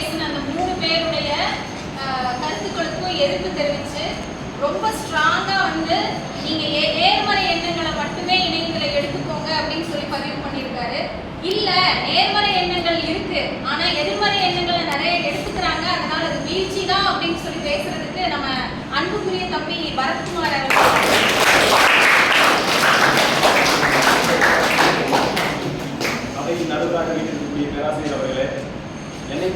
பேசின அந்த மூணு பேருடைய கருத்துக்களுக்கும் எதிர்ப்பு தெரிவிச்சு ரொம்ப ஸ்ட்ராங்கா வந்து நீங்க ஏ- நேர்மறை எண்ணங்களை மட்டுமே இணையத்துல எடுத்துக்கோங்க அப்படின்னு சொல்லி பதிவு பண்ணியிருக்காரு. இல்ல நேர்மறை எண்ணங்கள் இருக்கு ஆனா எதிர்மறை எண்ணங்களை நிறைய எடுத்துக்கிறாங்க அதனால அது வீழ்ச்சி தான் அப்படின்னு சொல்லி பேசுறதுக்கு நம்ம அன்புக்குரிய தம்பி பரத்குமார் அவர்கள்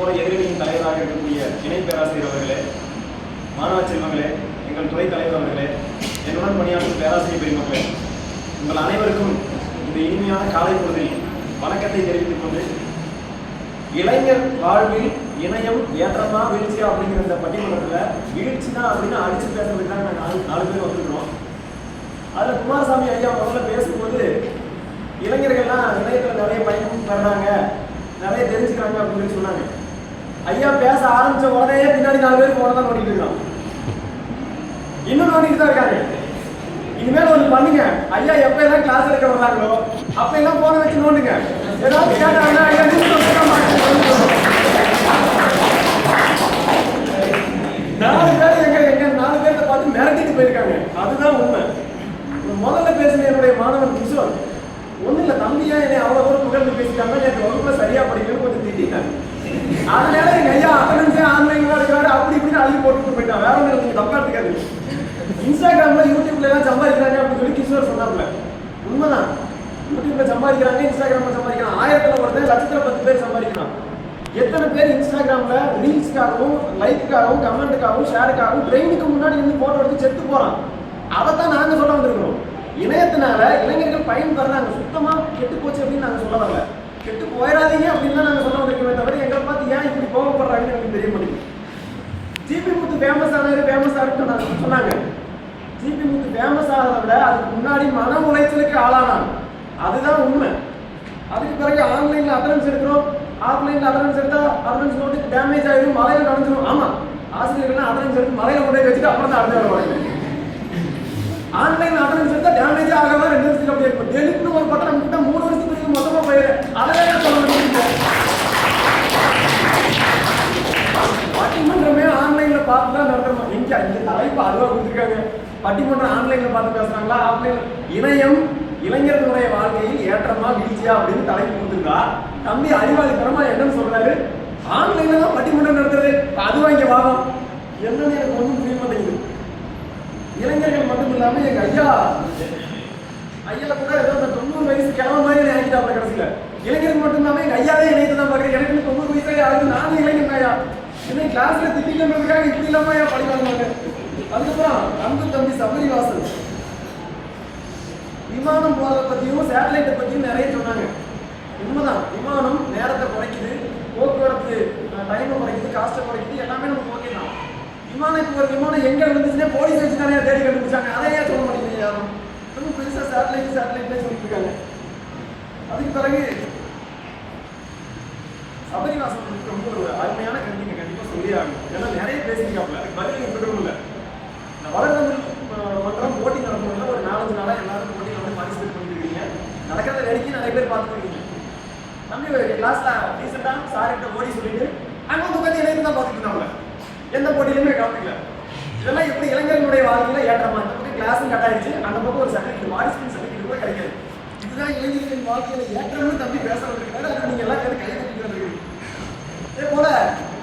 போல எதிரணியின் தலைவராக இருக்கக்கூடிய இணை பேராசிரியர் அவர்களே மாணவ செல்வங்களே எங்கள் துறை தலைவர் அவர்களே என்னுடன் பணியாற்றும் பேராசிரியர் பெருமக்களே உங்கள் அனைவருக்கும் இந்த இனிமையான காலை பொழுதில் வணக்கத்தை தெரிவித்துக் கொண்டு இளைஞர் வாழ்வில் இணையம் ஏற்றமா வீழ்ச்சியா அப்படிங்கிற இந்த பட்டிமன்றத்தில் வீழ்ச்சி தான் அப்படின்னு அடிச்சு பேசுறதுக்கு தான் நாங்கள் நாலு நாலு பேர் வந்திருக்கிறோம். அதில் குமாரசாமி ஐயா முதல்ல பேசும்போது இளைஞர்கள்லாம் இணையத்தில் நிறைய பயன் பெறாங்க நிறைய தெரிஞ்சுக்கிறாங்க அப்படின்னு சொன்னாங்க. ஐயா பேச ஆரம்பிச்ச உடனே பின்னாடி நாலு பேர் போன தான் நோண்டிட்டு இருக்கான் இன்னும் நோண்டிட்டு தான் இருக்காங்க இனிமேல் ஒன்று பண்ணுங்க. ஐயா எப்ப எல்லாம் கிளாஸ் எடுக்க வர்றாங்களோ அப்ப எல்லாம் போன வச்சு நோண்டுங்க. ஏதாவது கேட்டாங்கன்னா ஐயா நாலு பேர் எங்க எங்க நாலு பேர்த்த பார்த்து மிரட்டிட்டு போயிருக்காங்க. அதுதான் உண்மை. முதல்ல பேசின என்னுடைய மாணவன் கிஷோர். ஒண்ணு இல்ல தம்பியா என்னை அவ்வளவு தூரம் புகழ்ந்து பேசிட்டாங்க நேற்று வகுப்புல சரியா படிக்கணும்னு கொஞ்சம் திட்டிட்டாங்க அதனால எங்க ஐயா அட்டனன்ஸே ஆன்லைன்ல இருக்கிறாரு அப்படி இப்படின்னு அள்ளி போட்டுட்டு போயிட்டான் வேற ஒண்ணு நீங்க தப்பா எடுத்துக்காது இன்ஸ்டாகிராம்ல யூடியூப்ல எல்லாம் சம்பாதிக்கிறாங்க அப்படின்னு சொல்லி கிஷோர் சொன்னாப்ல உண்மைதான் யூடியூப்ல சம்பாதிக்கிறாங்க இன்ஸ்டாகிராம்ல சம்பாதிக்கிறாங்க எத்தனை பத்து பேர் சம்பாதிக்கலாம்? எத்தனை பேர் இன்ஸ்டாகிராம்ல ரீல்ஸ்க்காகவும் லைக்குக்காகவும் கமெண்ட்டுக்காகவும் ஷேருக்காகவும் ட்ரெயினுக்கு முன்னாடி நின்று போட்டோ எடுத்து செத்து போறான். அதை தான் நாங்க சொல்ல வந்திருக்கிறோம். இணையத்தினால இளைஞர்கள் பயன் தர்றாங்க சுத்தமா கெட்டு போச்சு அப்படின்னு நாங்க சொல்ல வரல. கெட்டு போயிடாதீங்க அப்படின்னு தான் நாங்க சொல்ல வந்திருக்கோமே தவிர எங்களை பார்த்து ஏன் இப்படி கோவப்படுறாங்கன்னு எனக்கு தெரிய மாட்டேங்குது. ஜிபி முத்து ஃபேமஸ் ஆனது ஃபேமஸ் ஆகிட்டு சொன்னாங்க. ஜிபி முத்து ஃபேமஸ் ஆகிறத விட அதுக்கு முன்னாடி மன உளைச்சலுக்கு ஆளானான். அதுதான் உண்மை. அதுக்கு பிறகு ஆன்லைன்ல அட்டனன்ஸ் எடுக்கிறோம். ஆஃப்லைன்ல அட்டனன்ஸ் எடுத்தா அட்டனன்ஸ் நோட்டு டேமேஜ் ஆயிடும் மலையில நனைஞ்சிடும் ஆமா ஆசிரியர்கள்லாம் அட்டனன்ஸ் எடுத்து மலையில கொண்டு வச்சுட்டு அப்புறம் தான் அடுத்த வருவாங்க ஆன்லைன் அட்டனன்ஸ் எடுத்தா டேமேஜ் ஆகாம ரெண்டு வருஷத்துக்கு அப்படியே இருக்கும். டெலிட்னு ஒரு பட்டம் கிட்ட மூணு வருஷத்துக்கு மொத்தமா போயிரு அதே சொல்ல முடியும் பட்டிமன்றமே ஆன்லைன்ல பார்த்து தான் நடத்தணும் இங்க இந்த தலைப்பு அதுவா கொடுத்துருக்காங்க. பட்டிமன்றம் ஆன்லைன்ல பார்த்து பேசுறாங்களா? ஆஃப்லைன் இணையம் இளைஞர்களுடைய வாழ்க்கையில் ஏற்றமா வீழ்ச்சியா அப்படின்னு தலைப்பு கொடுத்துருக்கா? தம்பி அறிவாளித்தனமா என்னன்னு சொல்றாரு. ஆன்லைன்ல தான் பட்டிமன்றம் நடத்துறது. அதுவா இங்க வாதம். என்னன்னு எனக்கு ஒன்றும் புரிய மாட்டேங்குது. இளைஞர்கள் மட்டும் இல்லாம எங்க ஐயா ஐயா கூட ஏதோ அந்த தொண்ணூறு வயசு கிழமை மாதிரி என்னை ஆக்கிட்டாப்ல கடைசியில. இளைஞர்கள் மட்டும் இல்லாம எங்க ஐயாவே இணைத்து தான் பாக்குறேன் எனக்கு தொண்ணூறு வயசு ஆகுது நானும் இளைஞன் ஐயா என்ன கிளாஸ்ல திட்டிக்கிறதுக்காக இப்படி இல்லாம ஐயா படிப்பாங்க அதுக்கப்புறம் அன்பு தம்பி சபரிவாசன். விமானம் போறதை பத்தியும் சேட்டலைட்டை பத்தியும் நிறைய சொன்னாங்க. உண்மைதான். விமானம் நேரத்தை குறைக்குது போக்குவரத்து டைமை குறைக்குது காஸ்ட்டை குறைக்குது எல்லாமே நமக்கு ஓகே தான். விமானம் இப்போ ஒரு விமானம் எங்க விழுந்துச்சுன்னே போலீஸ் வச்சு தானே தேடி கண்டுபிடிச்சாங்க. அதை ஏன் சொல்ல மாட்டேங்குது யாரும்? ரொம்ப பெருசா சேட்டலைட் சேட்டலைட்னே சொல்லிட்டு இருக்காங்க. அதுக்கு பிறகு சபரிவாசன் வந்து ரொம்ப ஒரு அருமையான கருத்து நீங்க கண்டிப்பா சொல்லி ஆகணும் ஏன்னா நிறைய பேசியிருக்காப்ல அதுக்கு பதில் நீங்க சொல்லவும் இல்லை இந்த வளர்ந்தமிழ் அஹ், மன்றம் போட்டி நடத்துறதுல ஒரு நாலஞ்சு நாளா எல்லாரும் போட்டி வந்து பார்ட்டிசிபேட் பண்ணிட்டு இருக்கீங்க நடக்கிறத வேடிக்கை நிறைய பேர் பார்த்துட்டு இருக்கீங்க தம்பி கிளாஸ்ல ரீசெண்டா சார் ஓடி சொல்லிட்டு அங்கே வந்து உட்காந்து இணைந்து தான் பார்த்துட்டு இருந்தாங்க. எந்த போட்டியிலுமே கலந்துக்கல இதெல்லாம் எப்படி இளைஞர்களுடைய வாழ்க்கையில ஏற்றமா இந்த பக்கம் கிளாஸும் கட் ஆயிடுச்சு. அந்த பக்கம் ஒரு சர்டிஃபிகேட் வாரிசு சர்டிஃபிகேட் கூட கிடைக்காது இதுதான் இளைஞர்களின் வாழ்க்கையில ஏற்றம்னு தம்பி பேச வந்திருக்காரு அது நீங்க எல்லாம் சேர்ந்து கை தட்டிட்டு அதே போல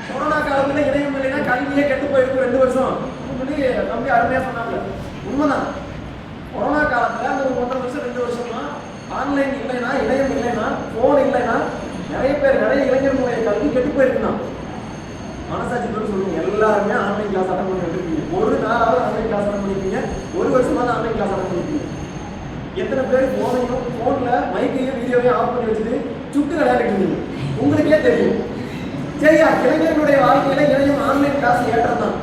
கொரோனா காலத்துல இணையம் இல்லைன்னா கல்வியே கெட்டு போயிருக்கும் ரெண்டு வருஷம். அப்படின்னு தம்பி அருமையா சொன்னாங்க. உண்மைதான். கொரோனா காலத்துல அந்த ஒரு ஒன்றரை வருஷம் ரெண்டு வருஷமா ஆன்லைன் இல்லைன்னா இணையம் இல்லைன்னா போன் இல்லைன்னா நிறைய பேர் நிறைய இளைஞர்களுடைய கல்வி கெட்டு போயிருக்குன்னா மனசாட்சி கூட சொல்லுங்க எல்லாருமே ஆன்லைன் கிளாஸ் அட்டன் பண்ணி ஒரு நாளாவது ஆன்லைன் கிளாஸ் அட்டன் பண்ணிருக்கீங்க ஒரு வருஷமாவது ஆன்லைன் கிளாஸ் அட்டன் பண்ணிருக்கீங்க எத்தனை பேர் போனையும் போன்ல மைக்கையும் வீடியோவையும் ஆஃப் பண்ணி வச்சுட்டு சுட்டு விளையாடிட்டு உங்களுக்கே தெரியும். சரியா? இளைஞர்களுடைய வாழ்க்கையில இணையம் ஆன்லைன் கிளாஸ் ஏற்றம் தான்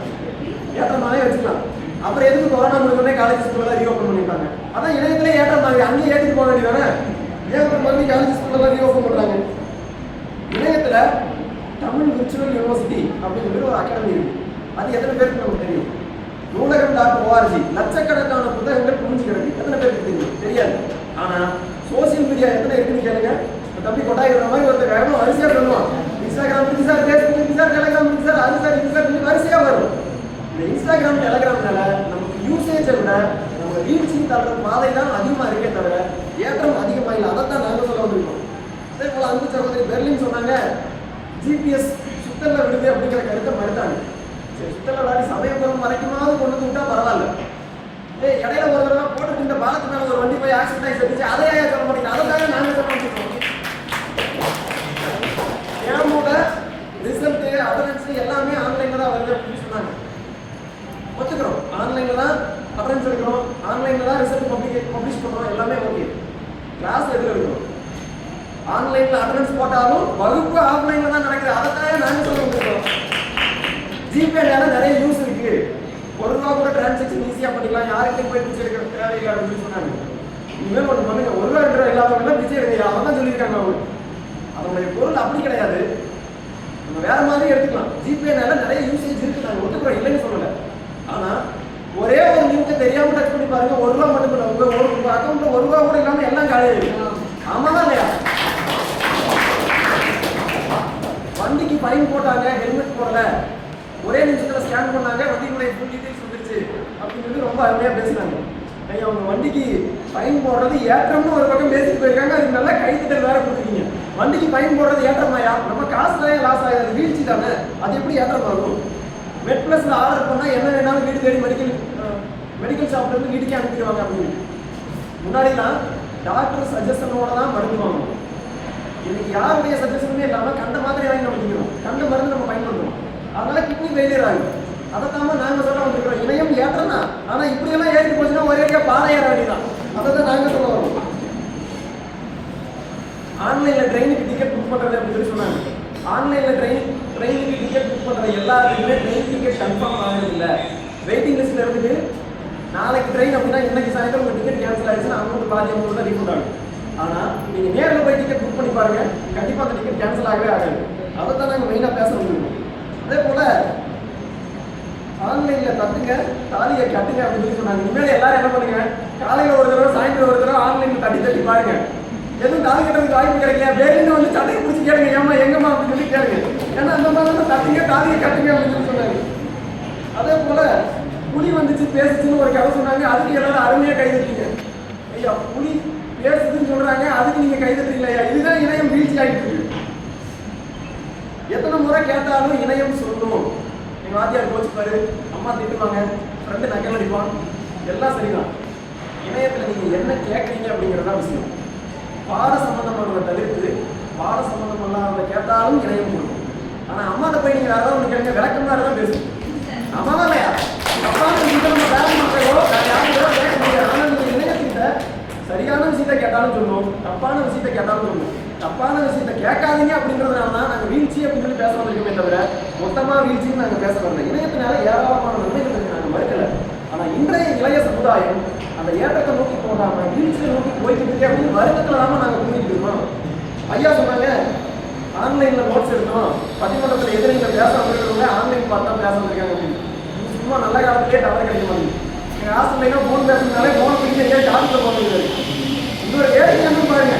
ஏற்றமாவே வச்சுக்கலாம். அப்புறம் எதுக்கு கொரோனா முடிஞ்சோடனே காலேஜ் ஸ்கூல்ல ரீஓப்பன் பண்ணிட்டாங்க அதான் இணையத்திலே ஏற்றம் தான் அங்கேயே ஏற்றிட்டு போக வேண்டியதானே ஏன் ஒரு மறுபடியும் காலேஜ் ஸ்கூல்ல ரீஓப்பன் பண்றாங்க. இணையத்துல தமிழ் விர்ச்சுவல் யூனிவர்சிட்டி அப்படின்னு ஒரு அகாடமி இருக்கு. அது எத்தனை பேருக்கு நமக்கு தெரியும்? நூலகம் டாட் ஓஆர்ஜி லட்சக்கணக்கான புத்தகங்கள் புரிஞ்சு கிடக்கு. எத்தனை பேருக்கு தெரியும்? தெரியாது. ஆனா சோசியல் மீடியா எத்தனை இருக்குன்னு கேளுங்க. தம்பி கொட்டாயிடுற மாதிரி ஒருத்தர் வேகமாக வரிசையாக பண்ணுவான் இன்ஸ்டாகிராம் இருக்கு சார் ஃபேஸ்புக் இருக்கு சார் டெலகிராம் இருக்கு சார் அது சார் இது சார் வரிசையாக வரும். இந்த இன்ஸ்டாகிராம் டெலகிராம்னால நமக்கு யூசேஜை விட நம்ம ரீச்சிங் தள்ளுற பாதை தான் அதிகமாக இருக்கே தவிர ஏற்றம் அதிகமாக இல்லை. அதை தான் நாங்கள் சொல்ல வந்திருக்கோம். அதே போல் அன்பு சகோதரி பெர்லின் சொன்னாங்க ஜிபிஎஸ் சுத்தல்ல விடுது அப்படிங்கிற கருத்தை மறுத்தாங்க. சரி சுத்தல்ல விளையாடி சமயபுரம் வரைக்குமாவது கொண்டு வந்து விட்டால் பரவாயில்ல. ஏய் இடையில ஒரு தடவை போட்டுட்டு இந்த பாலத்து மேலே ஒரு வண்டி போய் ஆக்சிடென்ட் ஆகி செத்துச்சு. அதை ஏன் சொல்ல மாட்டீங்க? அதுக்காக நாங்க சொல்ல மாட்டோம் ஏமோட ரிசல்ட்டு அட்டனன்ஸ் எல்லாமே ஆன்லைனில் தான் வருது அப்படின்னு சொன்னாங்க. ஒத்துக்கிறோம். ஆன்லைனில் தான் அட்டனன்ஸ் எடுக்கிறோம் ஆன்லைன்ல தான் ரிசல்ட் பப்ளிக் பப்ளிஷ் பண்றோம் எல்லாமே ஓகே கிளாஸ் எதுல எடுக்கிறோம் ஆன்லைன்ல அட்டனன்ஸ் போட்டாலும் வகுப்பு ஆஃப்லைனில் தான் நடக்குது. அதைத்தான் நாங்கள் சொல்ல முடியும்? ஜிபேனால நிறைய யூஸ் இருக்கு. ஒரு ரூபா கூட டிரான்சாக்ஷன் ஈஸியா பண்ணிக்கலாம். யாருக்கிட்டையும் போய் பிச்சை எடுக்கிற தேவையில்லை அப்படின்னு சொன்னாங்க. இனிமேல் ஒன்று பண்ணுங்க. ஒரு ரூபா ரெண்டு ரூபா இல்லாதவங்க பிச்சை எடுங்க. அவன் தான் சொல்லியிருக்காங்க அவங்க. அதனுடைய பொருள் அப்படி கிடையாது. நம்ம வேற மாதிரி எடுத்துக்கலாம். ஜிபேனால நிறைய யூசேஜ் இருக்கு. நாங்கள் ஒத்துக்கிறோம் இல்லைன்னு சொல்லல. ஆனா ஒரே ஒரு நிமிஷம் தெரியாம டச் பண்ணி பாருங்க. ஒரு ரூபா மட்டும் இல்லை உங்க ஒரு அக்கௌண்ட்ல ஒரு ரூபா கூட இல்லாம எல்லாம் கிடையாது ஆமாம் தான் இல்லையா? ஃபைன் போட்டாங்க ஹெல்மெட் போடல. ஒரே நிமிஷத்தில் ஸ்கேன் பண்ணாங்க வண்டியினுடைய ஃபுல் டீட்டெயில்ஸ் வந்துருச்சு. அப்படின்னு சொல்லி ரொம்ப அருமையாக பேசினாங்க ஐயா அவங்க வண்டிக்கு ஃபைன் போடுறது ஏற்றம்னு ஒரு பக்கம் பேசிட்டு போயிருக்காங்க. அதுக்கு நல்லா கைத்தட்டல் வேற கொடுத்துருக்கீங்க வண்டிக்கு ஃபைன் போடுறது ஏற்றமாயா நம்ம காசு தான் லாஸ் ஆகாது. வீழ்ச்சி தானே? அது எப்படி ஏற்றமாகும் மெட் பிளஸ்ல ஆர்டர் பண்ணால் என்ன வேணாலும் வீடு தேடி மெடிக்கல் மெடிக்கல் ஷாப்ல இருந்து வீட்டுக்கே அனுப்பிடுவாங்க அப்படின்னு. முன்னாடிலாம் டாக்டர் சஜஷனோட தான் மருந்து வாங்கணும். இன்னைக்கு யாருடைய சஜஷனுமே இல்லாமல் கண்ட மாதிரி வாங்கி நம்ம திங்கிறோம் கண்ட மருந்து நம்ம பயன்படுத்துறோம் அதனால கிட்னி அதைத்தாம நாங்க சொல்ல வந்திருக்கிறோம். இணையம் ஏற்றம் தான் ஆனா இப்படி எல்லாம் ஏறி போச்சுன்னா ஒரே பாறை ஏற வேண்டியதான் அதை தான் நாங்க சொல்ல வரோம். ஆன்லைன்ல ட்ரெயினுக்கு டிக்கெட் புக் பண்றது அப்படின்னு சொல்லி சொன்னாங்க. ஆன்லைன்ல ட்ரெயின் ட்ரெயினுக்கு டிக்கெட் புக் பண்ற எல்லாருக்குமே ட்ரெயின் டிக்கெட் கன்ஃபார்ம் ஆகிறது வெயிட்டிங் லிஸ்ட்ல இருந்து நாளைக்கு ட்ரெயின் அப்படின்னா இன்னைக்கு சாயந்தரம் உங்க டிக்கெட் கேன்சல் ஆயிடுச்சுன்னா அமௌண்ட் பாதி அமௌண்ட் தான் ரீஃபண்ட் ஆகும். ஆனா நீங்க நேரில் போய் டிக்கெட் புக் பண்ணி பாருங்க. கண்டிப்பா அந்த டிக்கெட் கேன்சல் ஆகவே ஆகாது. அதை தான் நாங்க மெயினா பேச முடியும் அதே போல ஆன்லைன்ல தட்டுங்க தாலியை கட்டுங்க அப்படின்னு சொல்லி சொன்னாங்க. இனிமேல் எல்லாரும் என்ன பண்ணுங்க காலையில ஒரு தடவை சாயந்தரம் ஒரு தடவை ஆன்லைன்ல தட்டி தட்டி பாருங்க. எதுவும் தாலி கட்டுறதுக்கு வாய்ப்பு கிடைக்கல வேலையில வந்து சட்டையை பிடிச்சி கேளுங்க. ஏமா எங்கம்மா அப்படின்னு சொல்லி கேளுங்க. ஏன்னா அந்த மாதிரி தட்டுங்க தாலியை கட்டுங்க அப்படின்னு சொல்லி சொன்னாங்க அதே போல புலி வந்துச்சு பேசுச்சுன்னு ஒரு கதை சொன்னாங்க. அதுக்கு எல்லாரும் அருமையா கை தட்டீங்க. ஐயா புலி பேசுதுன்னு சொல்றாங்க. அதுக்கு நீங்க கை தட்டுறீங்களா ஐயா? இதுதான் இணையம் வீழ்ச்சி ஆகிட்டு எத்தனை முறை கேட்டாலும் இணையம் சொல்லணும் எங்கள் வாத்தியார் கோச்சிப்பாரு அம்மா திட்டுவாங்க ஃப்ரெண்டு நக்கல் அடிப்பான். எல்லாம் சரிதான். இணையத்தில் நீங்கள் என்ன கேட்குறீங்க அப்படிங்கிறதான் விஷயம். பாட சம்மந்தமானதை தவிர்த்து பாட சம்பந்தமானதை கேட்டாலும் இணையம் கொடுக்கும் ஆனால் அம்மாட்ட போய் நீங்கள் யாராவது ஏதாவது ஒண்ணு கேளுங்க விளக்கமா தான் பேசும் ஆமாவா இல்லையா அப்பா விஷயத்தை நம்ம வேற மக்களோ வேற யாரையோ கேட்க முடியாது. ஆனால் நீங்கள் இணையத்திட்ட சரியான விஷயத்தை கேட்டாலும் சொல்லுவோம் தப்பான விஷயத்தை கேட்டாலும் சொல்லுவோம். தப்பான விஷயத்தை கேட்காதீங்க அப்படின்றதுனால தான் நாங்கள் வீழ்ச்சி அப்படின்னு சொல்லி பேச வந்திருக்கோமே தவிர மொத்தமாக வீழ்ச்சின்னு நாங்கள் பேச வரல இணையத்தினால ஏராளமான நன்மைகள் இருக்கு. நாங்கள் மறுக்கல. ஆனால் இன்றைய இளைய சமுதாயம் அந்த ஏற்றத்தை நோக்கி போகாமல் வீழ்ச்சியை நோக்கி போய்கிட்டு இருக்கே அப்படின்னு வருத்தத்தில் தான் நாங்கள் புரிஞ்சுட்டு இருக்கோம். ஐயா சொன்னாங்க ஆன்லைனில் நோட்ஸ் எடுத்தோம். பட்டிமன்றத்தில் எதிரிங்க பேச வந்திருக்கிறவங்க ஆன்லைன் பார்த்து தான் பேச வந்திருக்காங்க. அப்படின்னு சும்மா நல்ல காலத்திலே டவர் கிடைக்க மாட்டேங்குது. எங்கள் ஹாஸ்டல்லாம் ஃபோன் பேசுறதுனாலே ஃபோன் பிடிக்க ஏன் டாக்டர் போட்டுருக்காரு இன்னொரு வேடிக்கை என்ன பாருங்க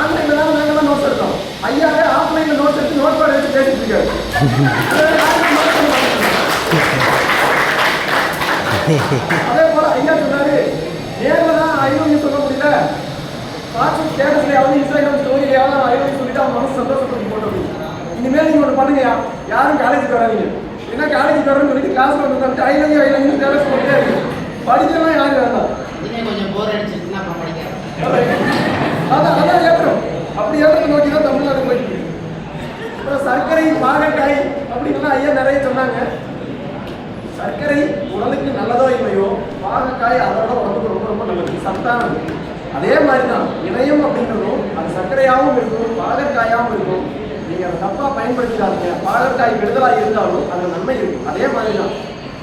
ஆன்லைன்ல தான் நாங்கெல்லாம் நோட்ஸ் எடுத்தோம் ஐயாவே ஆஃப்லைன்ல நோட்ஸ் எடுத்து நோட் பேட் வச்சு பேசிட்டு இருக்காரு அதை போல ஐயா சொன்னாரு தான் ஐநூறு சொல்ல முடியல. வாட்ஸ்அப் ஸ்டேட்டஸ்லயாவது இன்ஸ்டாகிராம் ஸ்டோரியாவது ஐநூறு சொல்லிட்டு அவன் மனசு சந்தோஷப்பட்டு போட்டு இனிமேல் நீங்க ஒன்று பண்ணுங்கயா யாரும் காலேஜுக்கு வராதீங்க. என்ன காலேஜுக்கு வரணும்னு சொல்லிட்டு கிளாஸ்ல வந்து உட்காந்து I love you I love you status போட்டுட்டே இருக்கு. படிக்கலாம் யாரும் வேண்டாம் கொஞ்சம் போர் அடிச்சிருச்சுன்னா அப்புறம் படிக்கிறேன் அதான் அதான் ஏற்றம் அப்படி ஏற்றத்தை நோக்கி தான் தமிழ்நாடு போயிட்டு சர்க்கரை பாகக்காய் அப்படின்லாம் ஐயா நிறைய சொன்னாங்க. சர்க்கரை உடலுக்கு நல்லதோ இல்லையோ பாகக்காய் அதோட உடம்புக்கு ரொம்ப ரொம்ப நல்லது. சத்தானது. அதே மாதிரி தான் இணையம் அப்படின்றதும் அது சர்க்கரையாகவும் இருக்கும் பாகற்காயாகவும் இருக்கும். நீங்க அதை தப்பா பயன்படுத்திடாதீங்க. பாகற்காய் விடுதலாக இருந்தாலும் அது நன்மை இருக்கும். அதே மாதிரி தான்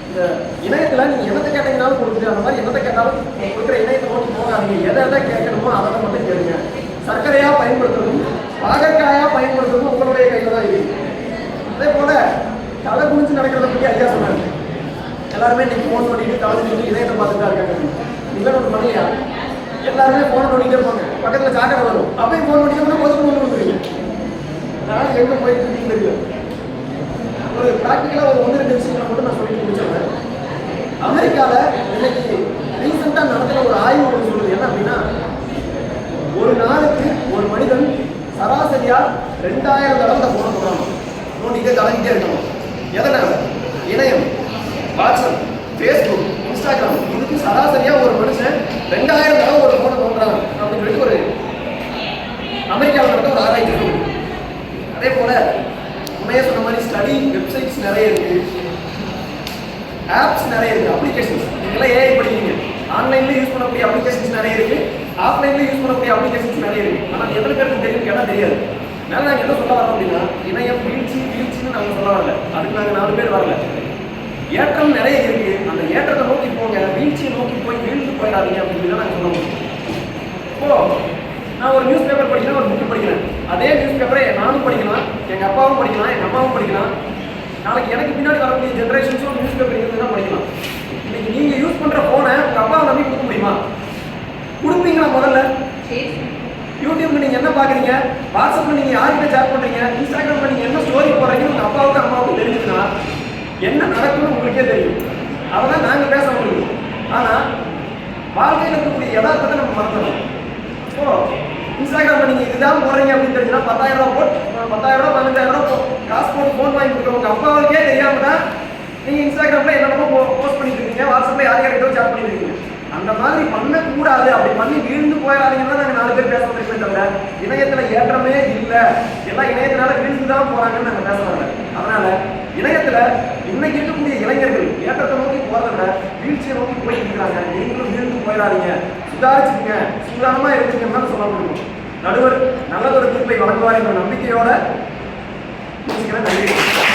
இந்த இணையத்துல நீங்க என்னத்தை கேட்டீங்கனாலும் கொடுக்குது அந்த மாதிரி என்னத்தை கேட்டாலும் கொடுக்குற இணையத்தை நோக்கி போகாதீங்க. எதை எதை கேட்கணுமோ அதை அதை மட்டும் கேளுங்க. சர்க்கரையா பயன்படுத்துறதும் பாகற்காயா பயன்படுத்துறது உங்களுடைய கையில் தான் இருக்கு. அதே போல தலை குளிச்சு நடக்கிறத பற்றி ஐயா சொன்னாங்க எல்லாருமே இன்னைக்கு ஃபோன் பண்ணிட்டு காலேஜ் குளிச்சு இணையத்தை பார்த்துட்டு இருக்காங்க. இவன் ஒரு மணியா எல்லாருமே ஃபோன் பண்ணிட்டு இருப்பாங்க. பக்கத்தில் சாக்கடை வரும். அப்படியே ஃபோன் பண்ணிட்டு போது ஃபோன் பண்ணுறீங்க நான் எங்கே போயிட்டு இருக்கீங்க தெரியல ஒரு ப்ராக்டிக்கலாக ஒரு ஒன்று ரெண்டு விஷயங்களை மட்டும் நான் சொல்லிட்டு முடிச்சிடுறேன். அமெரிக்காவில் இன்னைக்கு ரீசெண்டாக நடந்த ஒரு ஆய்வு ரெண்டாயிரம் தடவை இந்த ஃபோனை தொடரணும் நோண்டிட்டே தலைஞ்சிட்டே இருக்கணும். எதனால் இணையம் வாட்ஸ்அப் ஃபேஸ்புக் இன்ஸ்டாகிராம் இதுக்கு சராசரியாக ஒரு மனுஷன் ரெண்டாயிரம் தடவை ஒரு ஃபோனை தோன்றாங்க அப்படின்னு சொல்லிட்டு ஒரு அமெரிக்காவில் நடந்த ஒரு ஆராய்ச்சி இருக்கும் அதே போல் உண்மையாக சொன்ன மாதிரி ஸ்டடி வெப்சைட்ஸ் நிறைய இருக்குது ஆப்ஸ் நிறைய இருக்குது அப்ளிகேஷன்ஸ் நீங்களாம் ஏஐ படிக்கிறீங்க. ஆன்லைன்லேயும் யூஸ் பண்ணக்கூடிய அப்ளிகேஷன்ஸ் நிறைய இருக்குது ஆஃப்லைன்லேயும் யூஸ் பண்ணக்கூடிய அப்ளிகேஷன்ஸ் நிறைய இருக்குது ஆனால் எத்தனை பேருக்கு தெரியும் கேட்டால் தெரியாது. அதனால நாங்கள் என்ன சொல்ல வரோம் அப்படின்னா இணையம் வீழ்ச்சி வீழ்ச்சின்னு நாங்கள் சொல்ல வரல. அதுக்கு நாங்கள் நாலு பேர் வரல. ஏற்றம் நிறைய இருக்கு. அந்த ஏற்றத்தை நோக்கி போங்க. வீழ்ச்சியை நோக்கி போய் வீழ்ந்து போயிடாதீங்க அப்படின்னு தான் நாங்கள் சொல்ல முடியும் இப்போ நான் ஒரு நியூஸ் பேப்பர் படிக்கிறேன் ஒரு புக் படிக்கிறேன். அதே நியூஸ் பேப்பரை நானும் படிக்கலாம் எங்க அப்பாவும் படிக்கலாம் எங்க அம்மாவும் படிக்கலாம். நாளைக்கு எனக்கு பின்னாடி வரக்கூடிய ஜென்ரேஷன்ஸும் நியூஸ் பேப்பர் இருந்துதான் படிக்கலாம். இன்னைக்கு நீங்க யூஸ் பண்ற போனை உங்க அப்பாவை நம்பி கொடுக்க முடியுமா? கொடுப்பீங்களா முதல்ல? யூடியூப்ல நீங்க என்ன பாக்குறீங்க? வாட்ஸ்அப்ல நீங்க யார்கிட்ட சேட் பண்றீங்க? இன்ஸ்டாகிராம்ல நீங்க என்ன ஸ்டோரி போடுறீங்கன்னு உங்க அப்பாவுக்கு அம்மாவுக்கு தெரிஞ்சுக்கலாம் என்ன நடக்கும்னு உங்களுக்கே தெரியும். அதான் நாங்க பேச முடியும். ஆனா வாழ்க்கையில் இருக்கக்கூடிய யதார்த்தத்தை நம்ம மறந்துடும் ஓ இன்ஸ்டாகிராம்ல நீங்க இதுதான் போடுறீங்க அப்படின்னு தெரிஞ்சுன்னா பத்தாயிரம் ரூபா போட்டு பத்தாயிரம் ரூபா பதினஞ்சாயிரம் ரூபா காசு போட்டு ஃபோன் வாங்கி கொடுக்குற உங்க அப்பாவுக்கே தெரியாம தான் நீங்க இன்ஸ்டாகிராம்ல என்னென்னமோ போஸ்ட் பண்ணிட்டு இருக்கீங்க. வாட்ஸ்அப்ல யார் யார்கிட்ட சேட் பண்ணிட்டு இருக்கீங்க. அந்த மாதிரி பண்ணக்கூடாது. அப்படி பண்ணி வீழ்ந்து போயிடாதீங்கன்னா தான் நாலு பேர் பேச முடியும் இணையத்துல ஏற்றமே இல்லை. எல்லாம் இணையத்தினால வீழ்ந்து தான் போறாங்கன்னு நாங்க பேச வரல அதனால இணையத்துல இன்னைக்கு இருக்கக்கூடிய இளைஞர்கள் ஏற்றத்தை நோக்கி போறத வீழ்ச்சியை நோக்கி போயிட்டு இருக்கிறாங்க. நீங்களும் வீழ்ந்து போயிடாதீங்க. சுதாரிச்சுங்க சூதானமா இருக்குங்கன்னு சொல்ல முடியும். நடுவர் நல்லதொரு தீர்ப்பை வழங்குவார் என்ற நம்பிக்கையோட நன்றி.